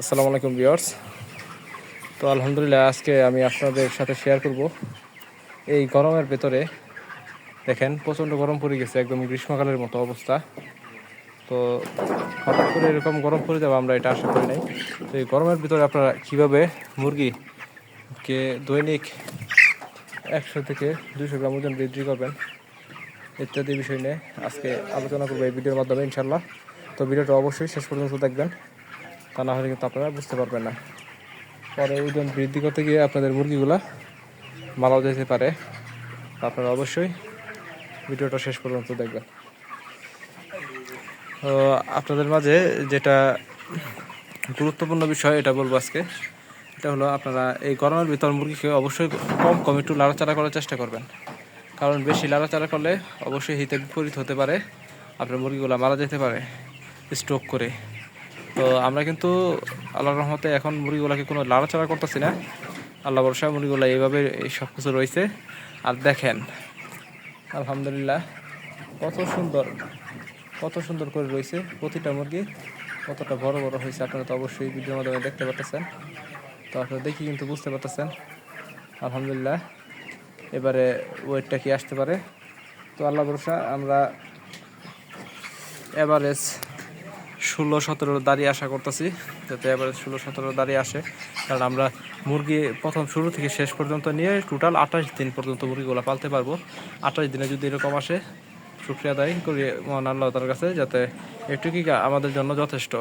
আসসালামু আলাইকুম, ভিউয়ার্স। তো আলহামদুলিল্লাহ, আজকে আমি আপনাদের সাথে শেয়ার করব। এই গরমের ভেতরে, দেখেন, প্রচণ্ড গরম পড়ে গেছে, একদম গ্রীষ্মকালের মতো অবস্থা। তো হঠাৎ করে এরকম গরম পড়ে যাবে, আমরা এটা আশা করি নাই। তো এই গরমের ভিতরে আপনারা কীভাবে মুরগিকে দৈনিক একশো থেকে দুশো গ্রাম ওজন বৃদ্ধি করবেন, ইত্যাদি বিষয় নিয়ে আজকে আলোচনা করব এই ভিডিওর মাধ্যমে ইনশাল্লাহ তো ভিডিওটা অবশ্যই শেষ পর্যন্ত দেখবেন। তা না হলে কিন্তু আপনারা বুঝতে পারবেন না। পরে ওজন বৃদ্ধি করতে গিয়ে আপনাদের মুরগিগুলা মারাও যেতে পারে। আপনারা অবশ্যই ভিডিওটা শেষ পর্যন্ত দেখবেন। তো আপনাদের মাঝে যেটা গুরুত্বপূর্ণ বিষয় এটা বলব আজকে, এটা হলো আপনারা এই গরমের ভিতর মুরগিকে অবশ্যই কম কম একটু লাড়াচাড়া করার চেষ্টা করবেন। কারণ বেশি লাড়াচাড়া করলে অবশ্যই হিতে বিপরীত হতে পারে, আপনার মুরগিগুলো মারা যেতে পারে স্ট্রোক করে। তো আমরা কিন্তু আল্লাহর রহমতে এখন মুরগিগুলোকে কোনো লাড়াচাড়া করতেছি না। আল্লাহ বর্ষা মুরগিগুলো এইভাবে এই সব কিছু রয়েছে। আর দেখেন, আলহামদুলিল্লাহ, কত সুন্দর কত সুন্দর করে রয়েছে প্রতিটা মুরগি, কতটা বড় বড় হয়েছে। আপনারা তো অবশ্যই ভিডিওর মাধ্যমে দেখতে পাচ্ছেন তো আপনারা দেখি কিন্তু বুঝতে পারতেছেন। আলহামদুলিল্লাহ, এবারে ওয়েটটা কি আসতে পারে? তো আল্লাহ ভরসা, আমরা এভারেজ ষোলো সতেরো দাঁড়িয়ে আশা করতেছি যাতে এবারে ষোলো সতেরো দাঁড়িয়ে আসে। কারণ আমরা মুরগি প্রথম শুরু থেকে শেষ পর্যন্ত নিয়ে টোটাল আঠাশ দিন পর্যন্ত মুরগিগুলো পালতে পারব। আঠাশ দিনে যদি এরকম আসে, শুক্রিয়া দায়ী করি মহান আল্লাহ তার কাছে যাতে এটুকুই আমাদের জন্য যথেষ্ট।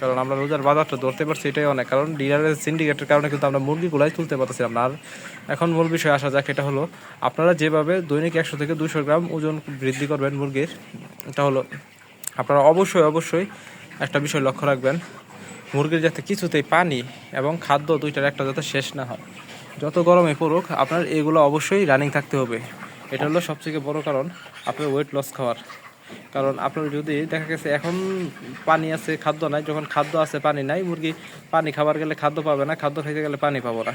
কারণ আমরা রোজার বাজারটা ধরতে পারছি, এটাই অনেক। কারণ ডিলারের সিন্ডিকেটের কারণে কিন্তু আমরা মুরগিগুলাই তুলতে পারতেছিলাম না। আর এখন মূল বিষয় আসা যাক, এটা হলো আপনারা যেভাবে দৈনিক একশো থেকে দুশো গ্রাম ওজন বৃদ্ধি করবেন মুরগির, এটা হলো আপনারা অবশ্যই অবশ্যই একটা বিষয় লক্ষ্য রাখবেন, মুরগির যাতে কিছুতেই পানি এবং খাদ্য দুইটার একটা যাতে শেষ না হয়। যত গরমে পড়ুক, আপনার এগুলো অবশ্যই রানিং থাকতে হবে। এটা হলো সবথেকে বড় কারণ আপনার ওয়েট লস খাওয়ার। কারণ আপনার যদি দেখা গেছে এখন পানি আছে, খাদ্য নাই, যখন খাদ্য আছে, পানি নাই, মুরগি পানি খাবার গেলে খাদ্য পাবে না, খাদ্য খাইতে গেলে পানি পাবো না।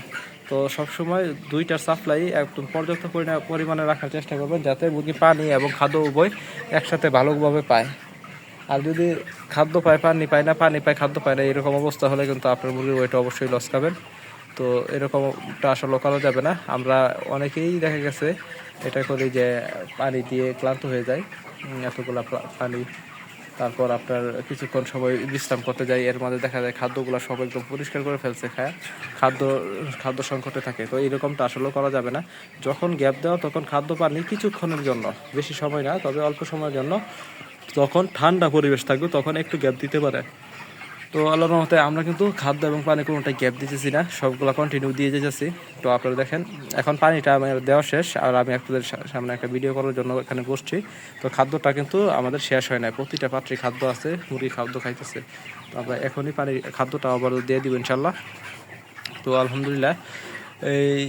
তো সবসময় দুইটার সাপ্লাই একদম পর্যাপ্ত পরিমাণে রাখার চেষ্টা করবেন, যাতে মুরগি পানি এবং খাদ্য উভয় একসাথে ভালোভাবে পায়। আর যদি খাদ্য পায়, পানি পায় না, পানি পায়, খাদ্য পায় না, এরকম অবস্থা হলে কিন্তু আপনার মুরগির ওয়েট অবশ্যই লস খাবেন। তো এরকমটা আসলে করা যাবে না। আমরা অনেকেই দেখা গেছে এটা করি যে পানি দিয়ে ক্লান্ত হয়ে যায়। এতগুলা পানি, তারপর আপনার কিছুক্ষণ সময় বিশ্রাম করতে যাই এর মাঝে দেখা যায় খাদ্যগুলো সব একদম পরিষ্কার করে ফেলছে খায়। খাদ্য খাদ্য সংকটে থাকে। তো এরকমটা আসলে করা যাবে না। যখন গ্যাপ দেওয়া, তখন খাদ্য পানি কিছুক্ষণের জন্য, বেশি সময় না, তবে অল্প সময়ের জন্য যখন ঠান্ডা পরিবেশ থাকবে, তখন একটু গ্যাপ দিতে পারে। তো আল্লাহর মতে আমরা কিন্তু খাদ্য এবং পানি কোনোটাই গ্যাপ দিতেছি না, সবগুলো কন্টিনিউ দিয়ে যেতেছি তো আপনারা দেখেন, এখন পানিটা আমার দেওয়া শেষ, আর আমি আপনাদের সামনে একটা ভিডিও করার জন্য এখানে বসছি। তো খাদ্যটা কিন্তু আমাদের শেষ হয় না প্রতিটা পাত্রে খাদ্য আছে, মুরগি খাদ্য খাইতেছে। তো আমরা এখনই পানি, খাদ্যটা আবার দিয়ে দিব ইনশাল্লাহ তো আলহামদুলিল্লাহ, এই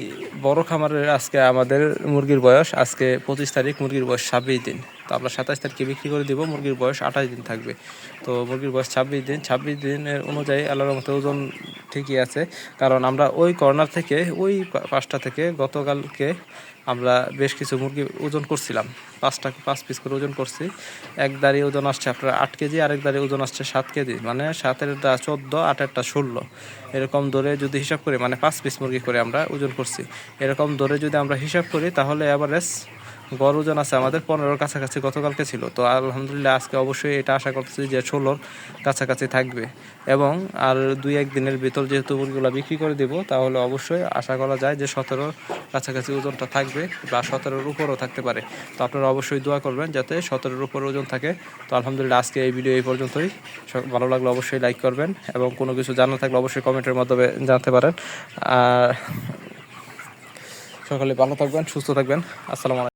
বড় খামারের আজকে আমাদের মুরগির বয়স, আজকে পঁচিশ তারিখ, মুরগির বয়স ছাব্বিশ দিন। তো আমরা সাতাশ তারিখে বিক্রি করে দিব, মুরগির বয়স আঠাশ দিন থাকবে। তো মুরগির বয়স ছাব্বিশ দিন, ছাব্বিশ দিনের অনুযায়ী আল্লাহর মতো ওজন ঠিকই আছে। কারণ আমরা ওই কর্নার থেকে, ওই পাঁচটা থেকে গতকালকে আমরা বেশ কিছু মুরগি ওজন করছিলাম। পাঁচটা, পাঁচ পিস করে ওজন করছি। এক দাঁড়িয়ে ওজন আসছে আপনার আট কেজি, আরেক দাঁড়িয়ে ওজন আসছে সাত কেজি। মানে সাতেরটা চোদ্দ আটেরটা ষোলো। এরকম ধরে যদি হিসাব করি মানে পাঁচ পিস মুরগি করে আমরা ওজন করছি। এরকম ধরে যদি আমরা হিসাব করি, তাহলে অ্যাভারেজ গড় ওজন আছে, আমাদের পনেরোর কাছাকাছি গতকালকে ছিল। তো আলহামদুলিল্লাহ আজকে অবশ্যই এটা আশা করতেছি যে ষোলোর কাছাকাছি থাকবে। এবং আর দুই এক দিনের ভিতর যেহেতু মুরগিগুলো বিক্রি করে দেবো, তাহলে অবশ্যই আশা করা যায় যে সতেরোর কাছাকাছি ওজনটা থাকবে বা সতেরোর উপরও থাকতে পারে। তো আপনারা অবশ্যই দোয়া করবেন যাতে সতেরোর উপর ওজন থাকে। তো আলহামদুলিল্লাহ আজকে এই ভিডিও এই পর্যন্তই। ভালো লাগলে অবশ্যই লাইক করবেন এবং কোনো কিছু জানা থাকলে অবশ্যই কমেন্টের মাধ্যমে জানতে পারেন। আর সকলে ভালো থাকবেন, সুস্থ থাকবেন। আসসালামু আলাইকুম।